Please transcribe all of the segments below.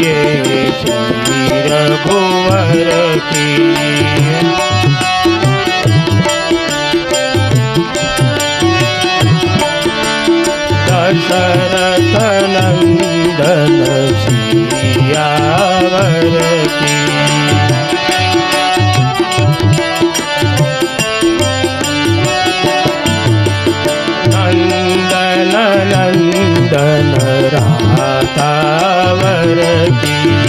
ये श्री रघुवर की दशरथ सियावर की। नंदन नंदन राधावर भारती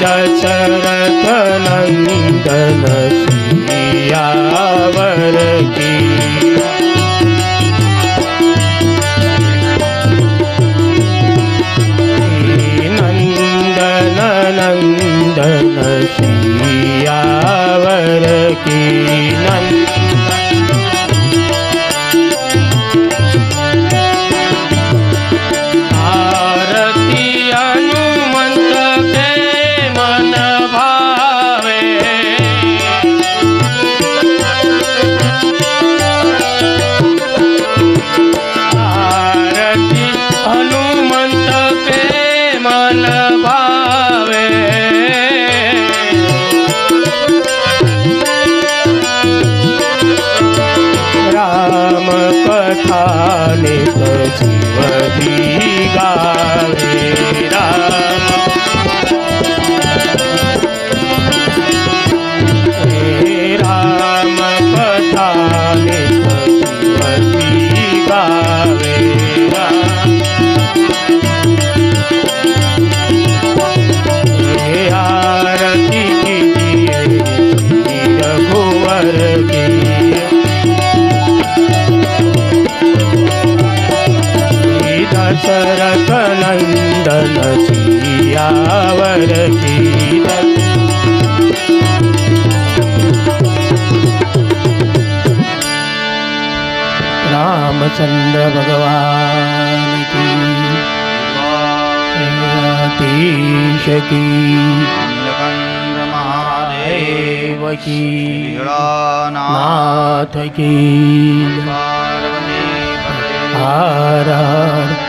दशरथ नंदन सियावर की नंदन नंदन सियावर की भारत सियावर रामचंद्र भगवान की अतीश की महादेव की नाथ की हर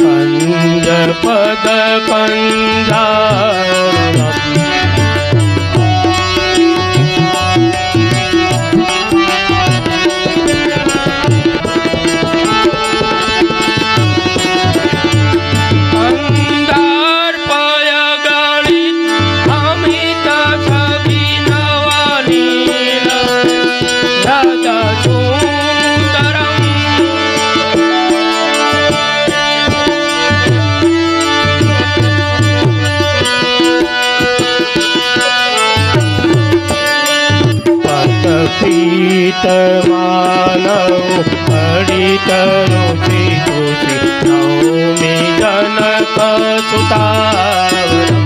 पञ्ज पद पञ्जा પીત માનવ પડિત રુચિ તુષિ નૌમી જનક સુતાવરમ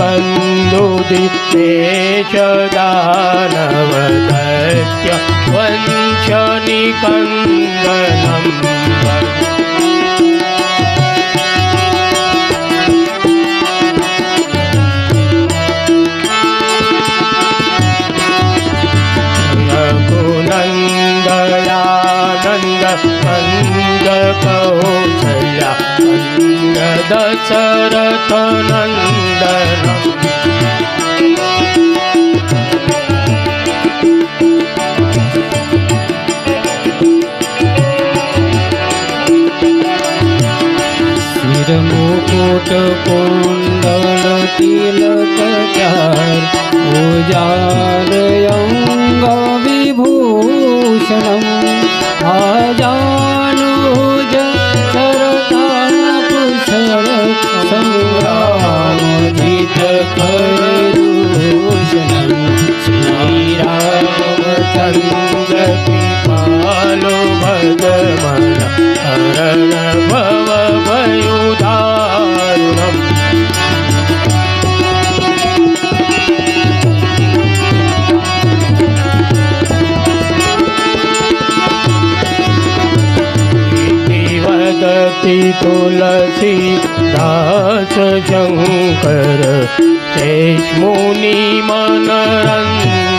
न्दुदिते च दानमध्य वञ्चनि पङ्ग દેશ દાનવ કહો કૌશલ્યા કંદ દશરથ નંદન મુકુટ કુંડલ તિલક ચાર પૂજાર અંગ વિભૂષણમ આજાનુજ ચરતાપુષર સંગ્રામ જીત કરુષણમ શ્રી રામચંદ્ર તુલસી દાસ શંકર શેષ મુનિ મનરંજન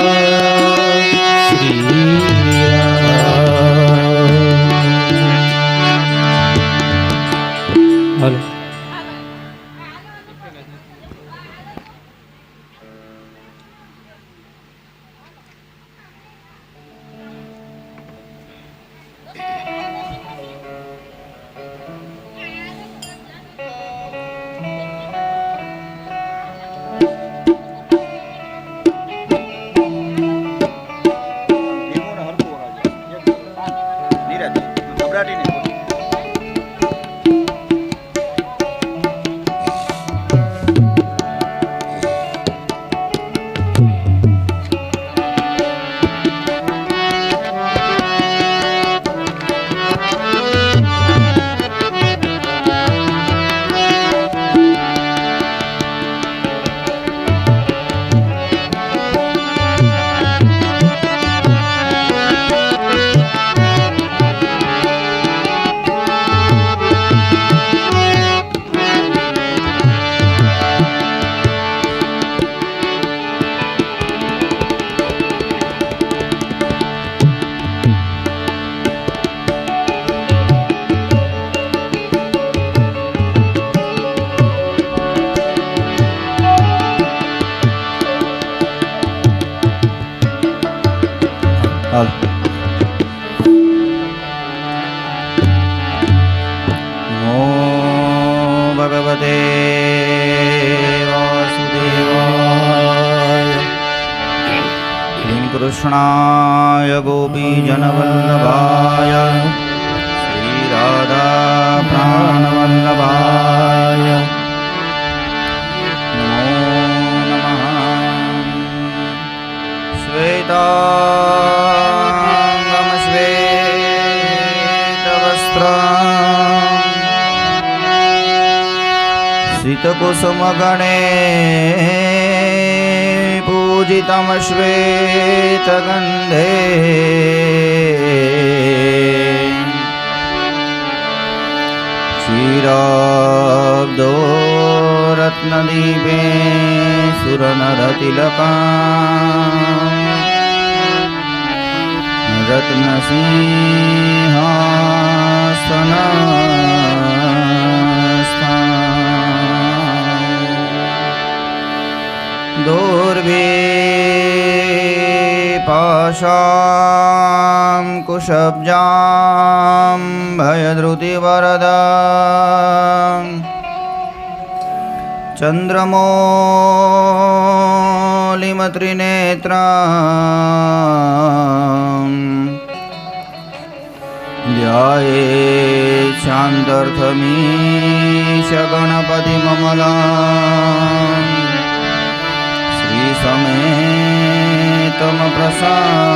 सितकुसुमगणे पूजितं श्वेतगन्धे क्षीराब्दो रत्नदीपे सुरनरतिलका रत्नसिंहासनस्था पशा पाशां कुशब्जां भयधृतिवरदां चन्द्रमोलिमत्रिनेत्राम् ध्याये श्री समे প্রসাদ